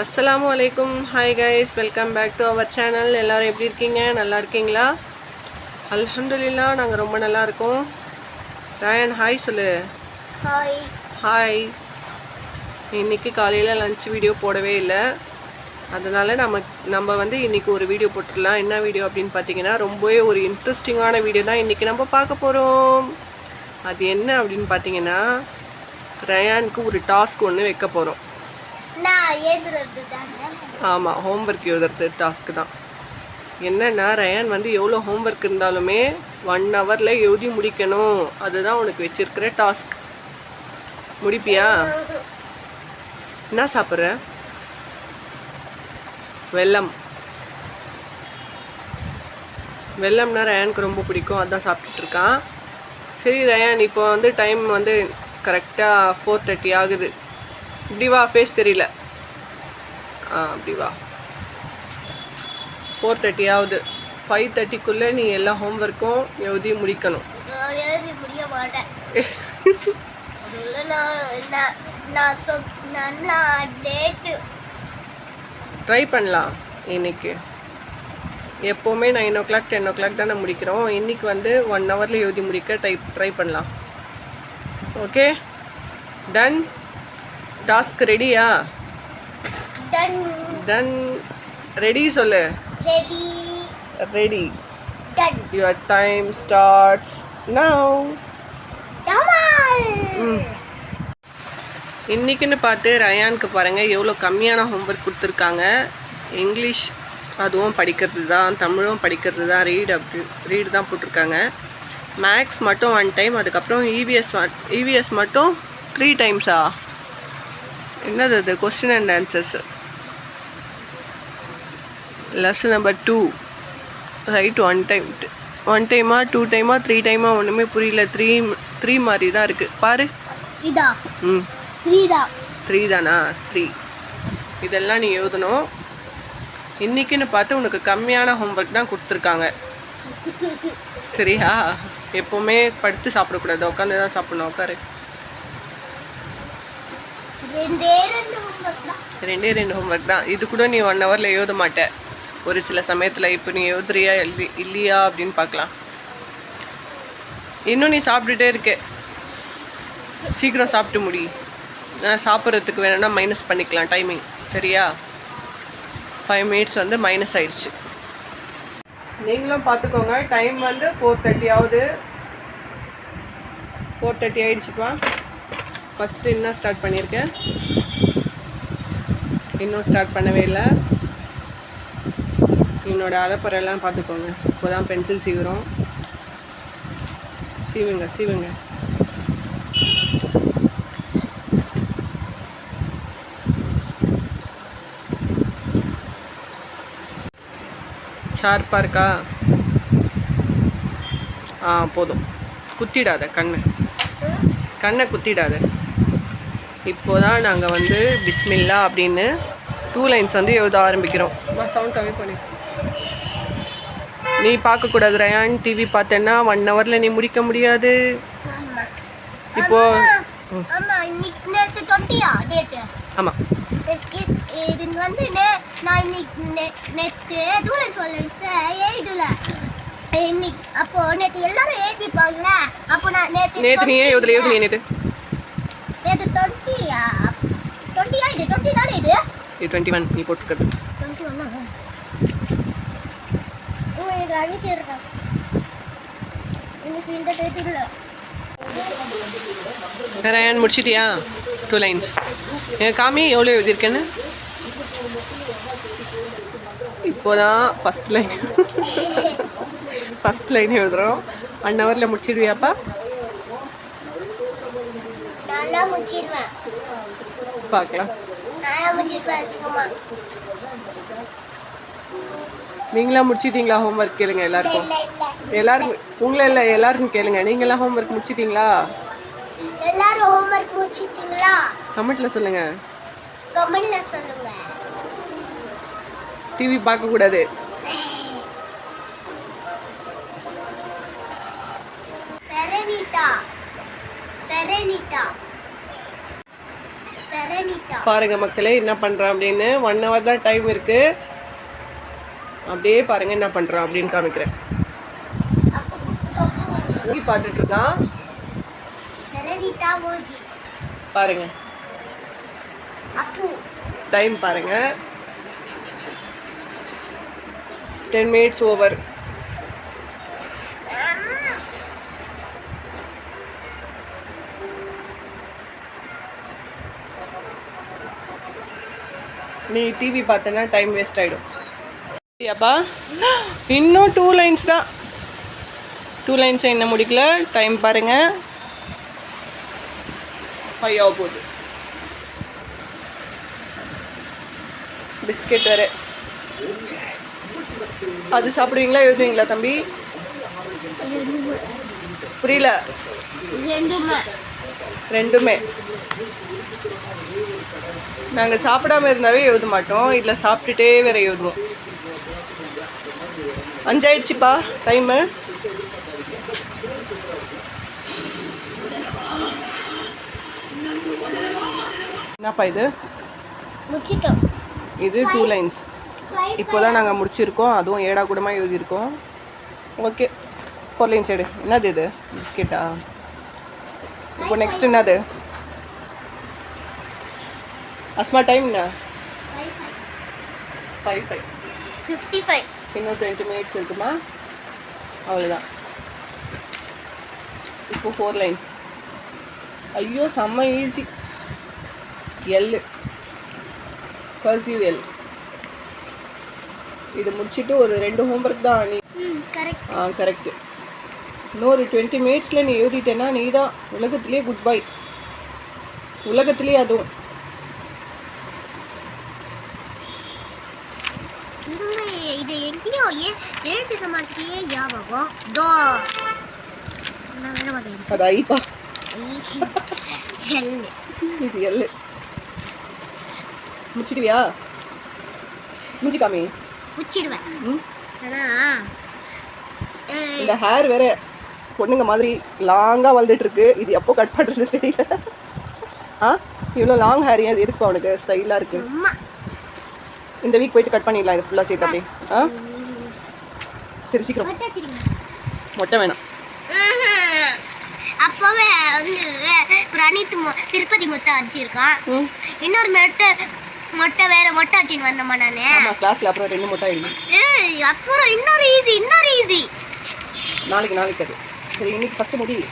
அஸ்ஸலாமு அலைக்கும். Hi guys welcome back to our channel எல்லாரும் எப்படி இருக்கீங்க? நல்லா இருக்கீங்களா? அல்ஹம்துலில்லா நாங்கள் ரொம்ப நல்லா இருக்கோம். ராயன் ஹாய் சொல்லு. ஹாய் ஹாய் இன்னைக்கு காலையில் லஞ்ச் வீடியோ போடவே இல்லை. அதனால் நம்ம நம்ம வந்து இன்னைக்கு ஒரு வீடியோ போட்டுடலாம். என்ன வீடியோ அப்படின்னு பார்த்தீங்கன்னா ரொம்பவே ஒரு இன்ட்ரெஸ்டிங்கான வீடியோ தான் இன்றைக்கி நம்ம பார்க்க போகிறோம் அது என்ன அப்படின்னு பார்த்தீங்கன்னா ரயானுக்கு ஒரு டாஸ்க் ஒன்று வைக்க போகிறோம் ஆமாம் ஹோம்ஒர்க் எழுதுறது டாஸ்க்கு தான். என்னன்னா ரயான் வந்து எவ்வளோ ஹோம்ஒர்க் இருந்தாலுமே ஒன் ஹவரில் எழுதி முடிக்கணும். அதுதான் உனக்கு வச்சிருக்கிற டாஸ்க் முடிப்பியா? என்ன சாப்பிட்ற? வெல்லம். வெள்ளம்னா ரயானுக்கு ரொம்ப பிடிக்கும். அதான் சாப்பிட்டுட்டு இருக்கான். சரி ரயான் இப்போ வந்து டைம் வந்து கரெக்டாக ஃபோர் தேர்ட்டி ஆகுது. இப்படி வா ஃபேஸ் தெரியல. ஆ அப்படி வா. ஃபோர் தேர்ட்டி ஆகுது. ஃபைவ் தேர்ட்டிக்குள்ளே நீ எல்லா ஹோம்ஒர்க்கும் எழுதி முடிக்கணும். எழுதி முடிய மாட்டேன். ட்ரை பண்ணலாம் இன்னைக்கு. எப்போவுமே nine o'clock ten o'clock தானே முடிக்கிறோம். இன்னைக்கு வந்து ஒன் ஹவரில் எழுதி முடிக்க ட்ரை ட்ரை பண்ணலாம். ஓகே டன் டாஸ்க் ரெடியா? டன் ரெடி சொல்லு. Ready ready done your time starts now டமால் இன்னைக்குன்னு பார்த்து ரயானுக்கு பாருங்கள் எவ்வளோ கம்மியான ஹோம்ஒர்க் கொடுத்துருக்காங்க. இங்கிலீஷ் அதுவும் படிக்கிறது தான் தமிழும் படிக்கிறது தான் ரீட் அப்படி ரீடு தான் போட்டிருக்காங்க. மேக்ஸ் மட்டும் ஒன் டைம் அதுக்கப்புறம் E இவிஎஸ் ஒன் இவிஎஸ் மட்டும் த்ரீ டைம்ஸா என்னது அது? Question and answers lesson number two right one time one டைமா டூ டைமா த்ரீ டைமா ஒன்றுமே புரியல. த்ரீ த்ரீ மாதிரி தான் இருக்குது பாரு. இதா ம். த்ரீ தான் த்ரீ தானா த்ரீ இதெல்லாம் நீ எழுதணும். இன்னைக்குன்னு பார்த்து உனக்கு கம்மியான ஹோம்ஒர்க் தான் கொடுத்துருக்காங்க. சரியா? எப்போவுமே படுத்து சாப்பிடக்கூடாது. உட்காந்து தான் சாப்பிடணும். உட்காரு. ரெண்டே ரெண்டு ஹோம்ஒர்க் தான். இது கூட நீ ஒன் ஹவரில் எழுத மாட்டேன் ஒரு சில சமயத்தில் இப்போ நீ எழுதுறியா எழுதி இல்லையா அப்படின்னு பார்க்கலாம் இன்னும் நீ சாப்பிட்டுட்டே இருக்க. சீக்கிரம் சாப்பிட்டு முடி. நான் சாப்பிட்றதுக்கு வேணும்னா மைனஸ் பண்ணிக்கலாம் டைமிங் சரியா? ஃபைவ் மினிட்ஸ் வந்து மைனஸ் ஆயிடுச்சு. நீங்களும் பார்த்துக்கோங்க டைம் வந்து ஃபோர் தேர்ட்டி ஆகுது. ஃபோர் தேர்ட்டி ஆயிடுச்சுப்பா. ஃபஸ்ட்டு என்ன ஸ்டார்ட் பண்ணியிருக்கேன்? இன்னும் ஸ்டார்ட் பண்ணவே இல்லை. என்னோட அலப்பறையெல்லாம் பார்த்துக்கோங்க. இப்போ தான் பென்சில் சீவுறோம். சீவுங்க சீவுங்க. ஷார்ப்பாக இருக்கா? ஆ போதும். குத்திடாத கண்ணை. கண்ணை குத்திடாத. இப்போ தான் நாங்கள் வந்து பிஸ்மில்லா அப்படின்னு டூ லைன்ஸ் வந்து எழுத ஆரம்பிக்கிறோம். சவுண்ட் கம்மி பண்ணி. நீ பார்க்கக்கூடாது ரயான். டிவி பார்த்தேன்னா ஒன் ஹவரில் நீ முடிக்க முடியாது. இப்போ ஆமாம் இது வந்து நான் இன்னைக்கு நே- நேத்து டூல சொல்லிட்டு எழுதல. இன்னைக்கு அப்போ நேத்து எல்லாரும் எழுதிப்பாங்கல்ல அப்போ நான் நேத்து நேற்று நீ ஏன் எழுதல எழுது நீ நேற்று நேத்து டுவெண்ட்டியா டுவெண்ட்டியா இது? டுவெண்ட்டி தானே இது? இது டுவெண்ட்டி ஒன் நீ போட்டுக்கிறது டுவெண்ட்டி ஒன்னா உங்களுக்கு அழிச்சிருக்கேன் இன்னைக்கு இந்த டேட் இல்லை. ரயான் முடிச்சிட்டியா? டூ லைன்ஸ் என் காமி எவ்வளோ எழுதியிருக்கேன்னு? இப்போதான் ஃபஸ்ட் லைன் ஃபஸ்ட் லைன் எழுதுறோம். ஒன் ஹவரில் முடிச்சிடுவியாப்பா நல்லா முடிச்சிருவேன். பார்க்கலாம். நீங்களா முடிச்சிட்டீங்களா ஹோம்ஒர்க் கேளுங்க எல்லாருக்கும்? எல்லாருக்கும் உங்களை இல்லை எல்லாருக்கும் கேளுங்க. நீங்களாம் ஹோம்ஒர்க் முடிச்சிட்டீங்களா? எல்லாரும் ஹோம்ஒர்க் முடிச்சிட்டீங்களா? கமெண்ட்டில் சொல்லுங்கள் கமெண்ட்ல சொல்லுங்க. டிவி பார்க்கக்கூடாது செரனிட்டா செரனிட்டா செரனிட்டா செலனிட்டா பாருங்க மக்களே என்ன பண்ணுறான் அப்படின்னு ஒன் ஹவர் தான் டைம் இருக்கு. அப்படியே பாருங்க என்ன பண்ணுறான் அப்படின்னு காமிக்கிறேன். பார்த்துட்டு இருக்கான் பாருங்க. டைம் பாருங்க. டென் மினிட்ஸ் ஓவர் நீ டிவி பார்த்தனா டைம் வேஸ்ட் ஆகிடும் அப்பா இன்னும் டூ லைன்ஸ் தான். டூ லைன்ஸ் என்ன முடிக்கல. டைம் பாருங்க. ஃபைவ் ஆக போகுது. பிஸ்கெட் வேறு. அது சாப்பிடுவீங்களா எழுதுவீங்களா தம்பி? புரியல. ரெண்டுமே. நாங்கள் சாப்பிடாம இருந்தாவே எழுத மாட்டோம். இதில் சாப்பிட்டுட்டே வேற எழுதுவோம் அஞ்சாயிடுச்சுப்பா டைமு என்னப்பா இது? இது டூ லைன்ஸ் இப்போ தான் நாங்கள் முடிச்சிருக்கோம். அதுவும் ஏடா கூடமாக எழுதியிருக்கோம். ஓகே ஃபோர் லைன்ஸ் எடு. என்னது இது? பிஸ்கெட்டா இப்போ நெக்ஸ்ட் என்னது? அஸ்மா டைம் என்ன? ஃபைவ் ஃபைவ் ஃபிஃப்டி ஃபைவ் இன்னும் டுவெண்ட்டி மினிட்ஸ் இருக்குமா? அவ்வளோதான் இப்போ ஃபோர் லைன்ஸ் ஐயோ செம்ம ஈஸி எல் கர்சிவ் எல் இது முடிச்சுட்டு ஒரு ரெண்டு ஹோம்ஒர்க் தான் நீ ம் கரெக்ட் ஆ கரெக்டு இன்னொரு டுவெண்ட்டி மினிட்ஸில் நீ எழுதிட்டேன்னா நீ தான் உலகத்திலே குட் பை உலகத்திலே அதுவும். ஏ எழுதுன மாதிரியே ஞாபகம். தோ. நான் வேற மாதிரி அது ஐப்பா. எல். இது எல். முடிச்சிடுவியா? முடிச்சு காமி. உச்சிடுவேன் ம். ஆனா அஹ், இந்த ஹேர் வேற பொண்ணுங்க மாதிரி லாங்காக வளர்ந்துட்டு இருக்கு இது எப்போ கட் பண்ணுறது தெரியல. ஆ? இவ்வளோ லாங் ஹேர் அது எதுக்கு அவனுக்கு ஸ்டைலாக இருக்கு. இந்த வீக் போயிட்டு கட் பண்ணிடலாம். இது ஃபுல்லாக சேர்த்து அப்படியே. ஆ? சரி சீக்கிரம். மொட்டை வேணாம். அப்போவே வந்து பிரணீத் மொ- திருப்பதி மொட்டை வச்சிருக்கான் ம். இன்னொரு மொட்டை மொட்டை வேற மொட்டை வச்சுன்னு வந்தோமா நானு. ஆமாம் கிளாஸில் அப்புறம் ரெண்டு மொட்டை ஆயிடுது ஏய் அப்புறம் இன்னொரு ஈஸி இன்னொரு ஈஸி நாளைக்கு நாளைக்கு அது. சரி இன்னைக்கு ஃபஸ்ட்டு முடி.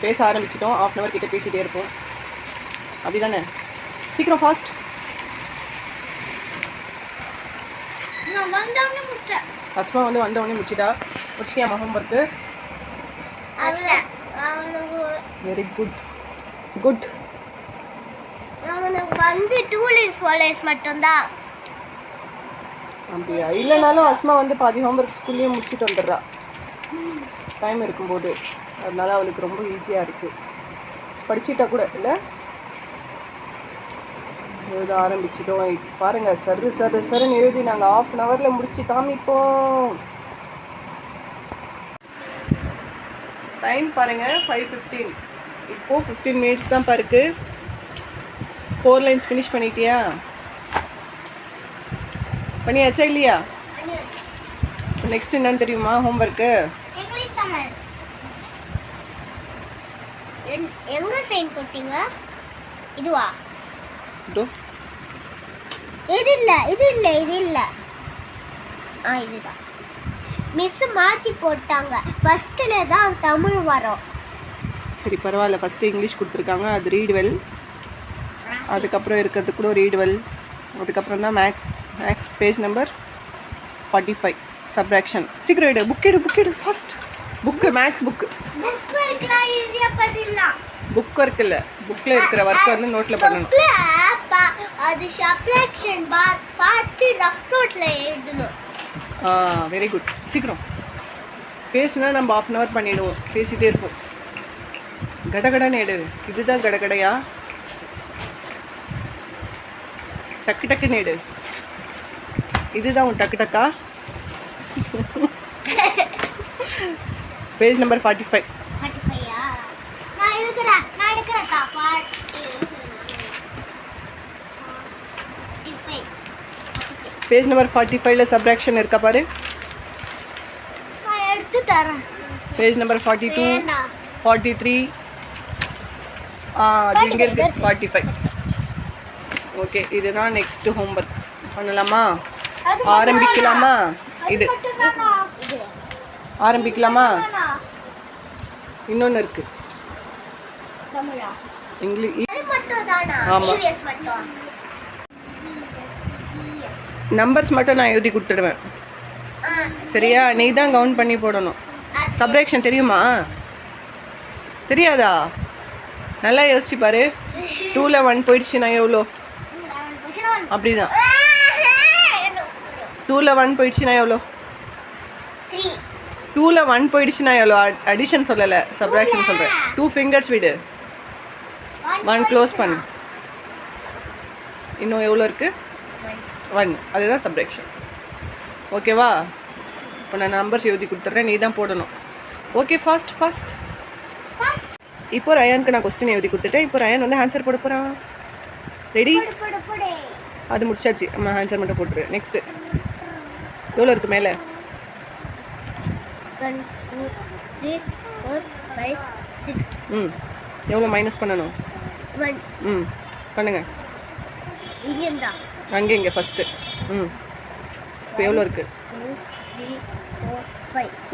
பேச ஆரம்பிச்சிட்டோம். ஆஃப் அன் ஹவர் கிட்ட பேசிகிட்டே இருப்போம். அப்படி தானே சீக்கிரம் ஃபாஸ்ட் நான் வந்தோடனே முட்டேன் ஹஸ்பண்ட் வந்து வந்த உடனே முடிச்சிட்டா. முடிச்சிட்டியா home work very good good அவனுக்கு வந்து டூ லைன் ஃபோர் லைன்ஸ் மட்டும்தான். அப்படியா? இல்லைனாலும் அஸ்மா வந்து பாதி ஹோம்ஒர்க் ஸ்கூல்லேயே முடிச்சுட்டு வந்துடுறா. டைம் இருக்கும்போது. அதனால அவளுக்கு ரொம்ப ஈஸியாக இருக்குது படிச்சிட்டா கூட இல்லை? எழுத ஆரம்பிச்சிட்டோம். பாருங்க சரு சரு சருன்னு எழுதி நாங்கள் ஆஃப் அன் ஹவரில் முடிச்சு காமிப்போம் டைம் பாருங்க ஃபைவ் ஃபிஃப்டீன் இப்போது ஃபிஃப்டீன் மினிட்ஸ் தான் இருக்கு ஃபோர் லைன்ஸ் ஃபினிஷ் பண்ணிட்டியா? பண்ணியாச்சா இல்லையா? நெக்ஸ்ட் என்னன்னு தெரியுமா ஹோம்ஒர்க்கு எங்க சைன் போட்டீங்க? இதுவா? இதோ இல்ல இது இல்ல இது இல்ல ஆ இதுதான். மிஸ் மாத்தி போட்டாங்க. ஃபர்ஸ்ட்ல தான் தமிழ் வரும். சரி பரவாயில்ல. ஃபஸ்ட்டு இங்கிலீஷ் கொடுத்துருக்காங்க. அது ரீட் வெல் அதுக்கப்புறம் இருக்கிறது கூட ரீட் வெல் அதுக்கப்புறம் தான் maths maths page number forty five subtraction சீக்கிரம் எடு. புக் எடு புக் எடு. First book maths book book work இல்லை. புக்கில் இருக்கிற ஒர்க்கை வந்து நோட்டில் பண்ணணும். அது சப்ராக்ஷன் பார்த்து ரஃப் நோட்ல எழுதணும். ஆ வெரி குட் சீக்கிரம். பேசுனா நம்ம ஆஃப் அன் ஹவர் பண்ணிடுவோம். பேசிகிட்டே இருப்போம். கடகடன்னு எடு. இதுதான் கடகடையா? டக்கு டக்குன்னு எடு. இதுதான் உன் டக்கு டக்கா? Page number forty five forty ஃபைவா நான் எழுதுறேன் நான் எடுக்கிறேன் பாட்டு பேஜ் நம்பர் ஃபார்ட்டி ஃபைவ்ல சப்ராக்ஷன் இருக்கா பாரு. எடுத்து தரேன். Page number forty two forty three அது இங்கே இருக்கு. ஃபார்ட்டி ஃபைவ் ஓகே இதுதான் நெக்ஸ்ட் ஹோம்ஒர்க் பண்ணலாமா? அது ஆரம்பிக்கலாமா? இது ஆரம்பிக்கலாமா? இன்னொன்று இருக்கு. தமிழா? இங்கிலீஷ் அது மட்டும் தானா ஆமா. EVS மட்டும் நம்பர்ஸ் மட்டும் நான் எழுதி கொடுத்துடுவேன். சரியா? நீ தான் கவுண்ட் பண்ணி போடணும். சப்ராக்ஷன் தெரியுமா? தெரியாதா? நல்லா யோசிச்சு பாரு. டூவில் ஒன் போயிடுச்சுன்னா எவ்வளோ? அப்படிதான். டூவில் ஒன் போயிடுச்சுன்னா எவ்வளோ? டூவில் ஒன் போயிடுச்சுன்னா எவ்வளோ? அடிஷன் சொல்லலை. சப்ராக்ஷன் சொல்கிறேன் டூ ஃபிங்கர்ஸ் விடு. ஒன் க்ளோஸ் பண்ணு. இன்னும் எவ்வளோ இருக்குது ஒன் அதுதான் சப்ராக்ஷன் ஓகேவா இப்போ நான் நம்பர்ஸ் எழுதி கொடுத்துட்றேன் நீ தான் போடணும் ஓகே ஃபாஸ்ட் ஃபாஸ்ட் இப்போ ரயானுக்கு நான் கொஸ்டின் எழுதி கொடுத்துட்டேன். இப்போ ரயான் வந்து ஆன்சர் போட போகிறான் ரெடி அது முடிச்சாச்சு. நம்ம ஆன்சர் மட்டும் போட்டுரு. நெக்ஸ்ட்டு எவ்வளோ இருக்குது மேலே? ம். எவ்வளோ மைனஸ் பண்ணணும்? ம். பண்ணுங்கள் இங்கேருந்தா அங்கே இங்கே ஃபஸ்ட்டு ம். இப்போ எவ்வளோ இருக்குது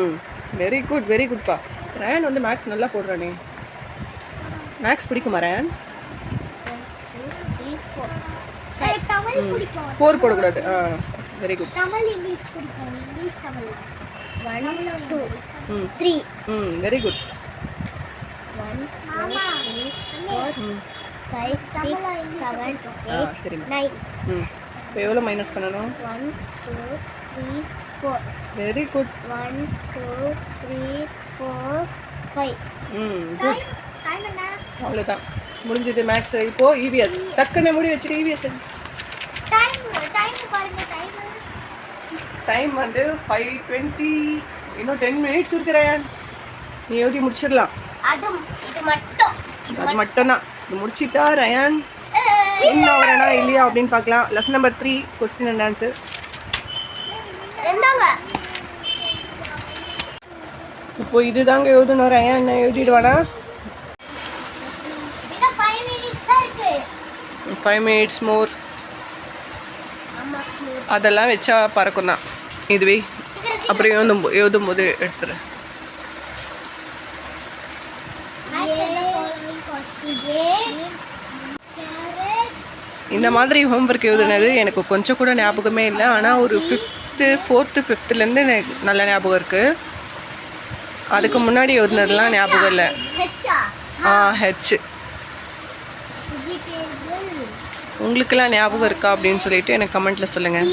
ம். வெரி குட் வெரி குட்ப்பா ரயான் வந்து மேக்ஸ் நல்லா போடுறானே. மேக்ஸ் பிடிக்குமா த்ரீ ஃபோர் போடக்கூடாது. ஆ வெரி குட் தமிழ் இங்கிலீஷ் பிடிக்கும் இங்கிலீஷ் தமிழ் த்ரீ ம் வெரி குட் சரிம்மா. ம். இப்போ எவ்வளோ மைனஸ் பண்ணணும்? One two three four very good one two three four five ம் குட் அவ்வளோதான். முடிஞ்சது மேக்ஸ் இப்போது இவிஎஸ் டக்குன்னு முடி வச்சுட்டு E இவிஎஸ் டைம் டைம் வந்து ஃபைவ் டுவெண்ட்டி இன்னும் டென் மினிட்ஸ் இருக்கு ரயான் நீ எழுதி முடிச்சிடலாம்? அது மட்டும். அது மட்டும்தான். இது முடிச்சிட்டா ரயான். இன்னும் வரேனா இல்லையா அப்படின்னு பார்க்கலாம். Lesson number three question and answer இப்போ இதுதாங்க எழுதணும். ரயான் என்ன எழுதிடுவானா? ஃபைவ் மினிட்ஸ் மோர் அதெல்லாம் வச்சா பறக்கும் தான். இதுவே. அப்புறம் எழுதும் எழுதும் போது எடுத்துரு. இந்த மாதிரி ஹோம்ஒர்க் எழுதுனது எனக்கு கொஞ்சம் கூட ஞாபகமே இல்லை. ஆனால் ஒரு ஃபிஃப்த்து ஃபோர்த்து ஃபிஃப்த்துலேருந்து எனக்கு நல்ல ஞாபகம் இருக்குது அதுக்கு முன்னாடி எழுதுனதுலாம் ஞாபகம் இல்லை. ஆ ஹெச் உங்களுக்கெல்லாம் ஞாபகம் இருக்கா அப்படின்னு சொல்லிட்டு எனக்கு கமெண்ட்டில் சொல்லுங்கள்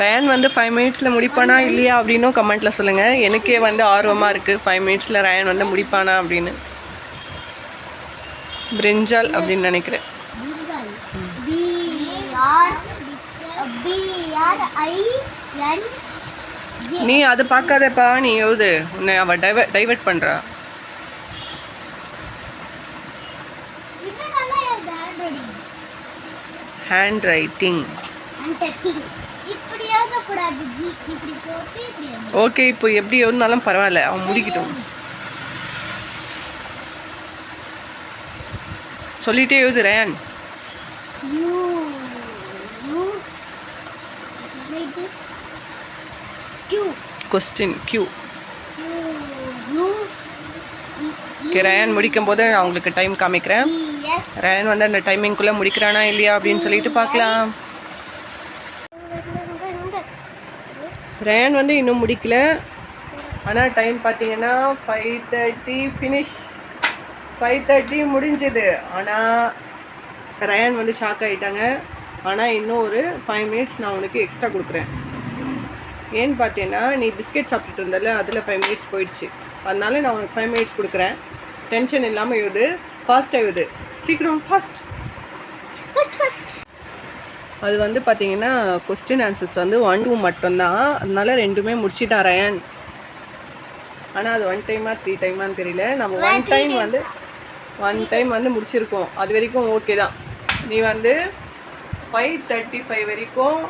ரயன் வந்து ஃபைவ் மினிட்ஸில் முடிப்பானா இல்லையா அப்படின்னும் கமெண்ட்டில் சொல்லுங்கள் எனக்கே வந்து ஆர்வமாக இருக்குது ஃபைவ் மினிட்ஸில் ரயன் வந்து முடிப்பானா அப்படின்னு. பிரிஞ்சால் அப்படின்னு நினைக்கிறேன். நீ அதை பார்க்காதப்பா நீ எழுது. உன்னை அவள் டைவ டைவர்ட் பண்ணுறா ஹேண்ட் ரைட்டிங் ஓகே இப்போ எப்படி எழுதினாலும் பரவாயில்ல அவன் முடிக்கட்டும். சொல்லிட்டே எழுது ரயான் யூ யூ இது கியூ. கொஸ்டின் கியூ ரயான் முடிக்கும் போது நான் உங்களுக்கு டைம் காமிக்கிறேன். ரயான் வந்து அந்த டைமிங்குள்ளே முடிக்கிறானா இல்லையா அப்படின்னு சொல்லிட்டு பார்க்கலாம். ரயான் வந்து இன்னும் முடிக்கல. ஆனால் டைம் பார்த்தீங்கன்னா five thirty finish five thirty முடிஞ்சது. ஆனால் ரயான் வந்து ஷாக் ஆகிட்டாங்க ஆனால் இன்னும் ஒரு ஃபைவ் மினிட்ஸ் நான் உனக்கு எக்ஸ்ட்ரா கொடுக்குறேன். ஏன்னு பார்த்தீங்கன்னா நீ பிஸ்கெட் சாப்பிட்டுட்டு இருந்தல அதில் ஃபைவ் மினிட்ஸ் போயிடுச்சு. அதனால நான் உனக்கு ஃபைவ் மினிட்ஸ் கொடுக்குறேன். டென்ஷன் இல்லாமல் எழுது ஃபாஸ்ட்டாக எழுது சீக்கிரம் ஃபாஸ்ட் அது வந்து பார்த்தீங்கன்னா கொஸ்டின் ஆன்சர்ஸ் வந்து ஒன் டூ மட்டும்தான். அதனால ரெண்டுமே முடிச்சிட்டான் ரயான். ஆனால் அது ஒன் டைமா த்ரீ டைமான்னு தெரியல. நம்ம ஒன் டைம் வந்து ஒன் டைம் வந்து முடிச்சிருக்கோம். அது வரைக்கும் ஓகே தான். நீ வந்து ஃபைவ் தேர்ட்டி ஃபைவ் வரைக்கும்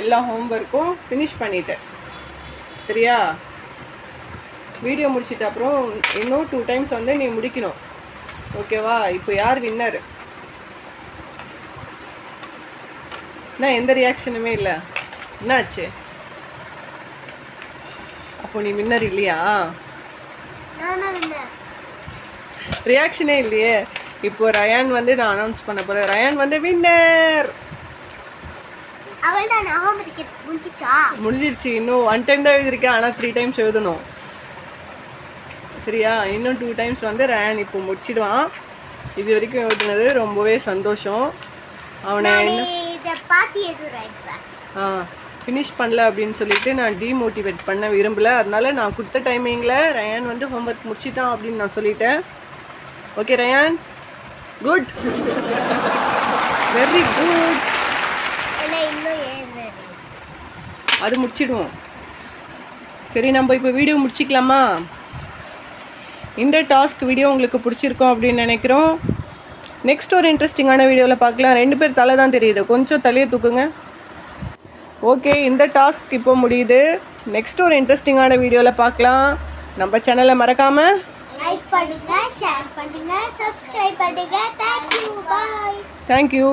எல்லா ஹோம்ஒர்க்கும் ஃபினிஷ் பண்ணிட்டேன் சரியா? வீடியோ முடிச்சிட்ட அப்புறம் இன்னும் டூ டைம்ஸ் வந்து நீ முடிக்கணும். ஓகேவா இப்போ யார் வின்னர் என்ன எந்த ரியாக்ஷனுமே இல்லை. என்னாச்சு? அப்போ நீ வின்னர் இல்லையா? வின்னர் ரியாக்ஷனே இல்லையே. இப்போ ரயான் வந்து நான் அனௌன்ஸ் பண்ண போகிறேன் ரயான் வந்து வின்னர் முடிஞ்சிருச்சு. இன்னும் ஒன் டைம் தான் எழுதிருக்கேன் ஆனால் த்ரீ டைம்ஸ் எழுதணும். சரியா? இன்னும் டூ டைம்ஸ் வந்து ரயான் இப்போ முடிச்சிடுவான். இது வரைக்கும் எழுதுனது ரொம்பவே சந்தோஷம். அவனை ஆ ஃபினிஷ் பண்ணல அப்படின்னு சொல்லிட்டு நான் டீமோட்டிவேட் பண்ண விரும்பல. அதனால நான் கொடுத்த டைமிங்கில் ரயான் வந்து ஹோம்ஒர்க் முடிச்சிட்டான் அப்படின்னு நான் சொல்லிட்டேன். Okay Ryan good very good அது முடிச்சிடுவோம். சரி நம்ம இப்போ வீடியோ முடிச்சிக்கலாமா? இந்த டாஸ்க் வீடியோ உங்களுக்கு பிடிச்சிருக்கோம் அப்படின்னு நினைக்கிறோம். நெக்ஸ்ட் ஒரு இன்ட்ரெஸ்டிங்கான வீடியோவில் பார்க்கலாம். ரெண்டு பேர் தலை தான் தெரியுது. கொஞ்சம் தலையை தூக்குங்க. ஓகே இந்த டாஸ்க் இப்போ முடியுது. நெக்ஸ்ட் ஒரு இன்ட்ரெஸ்டிங்கான வீடியோவில் பார்க்கலாம். நம்ம சேனலை மறக்காமல் லைக் பண்ணுங்க ஷேர் பண்ணுங்க சப்ஸ்கிரைப் பண்ணுங்க தேங்க்யூ பாய் தேங்க்யூ